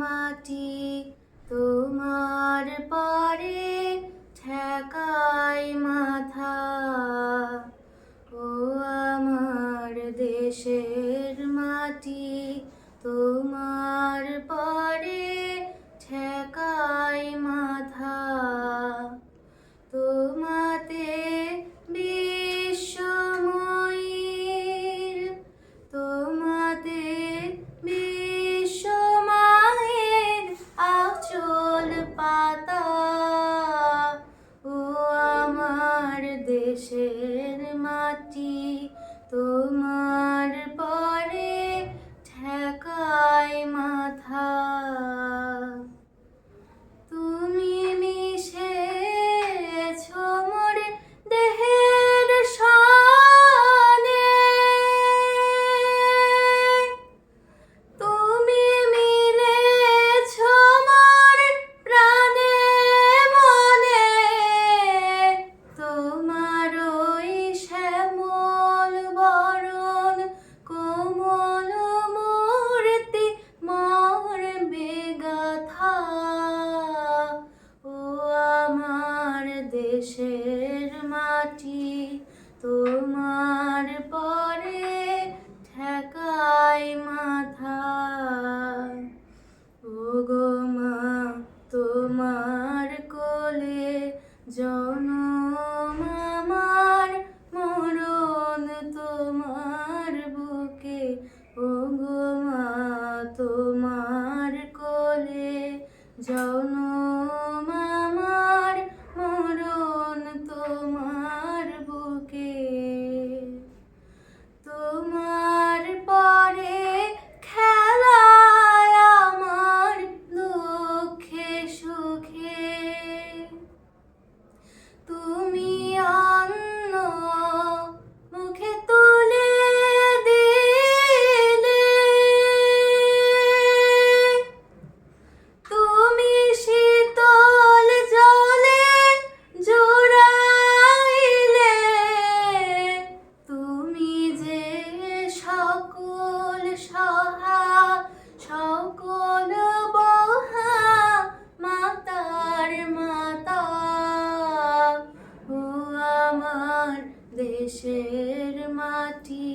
My mati. দেশের মাটি তোমার পরে ঠেকাই মাথা। ওগো মা তোমার কোলে জনম আমার মরণ তোমার দেশের মাটি।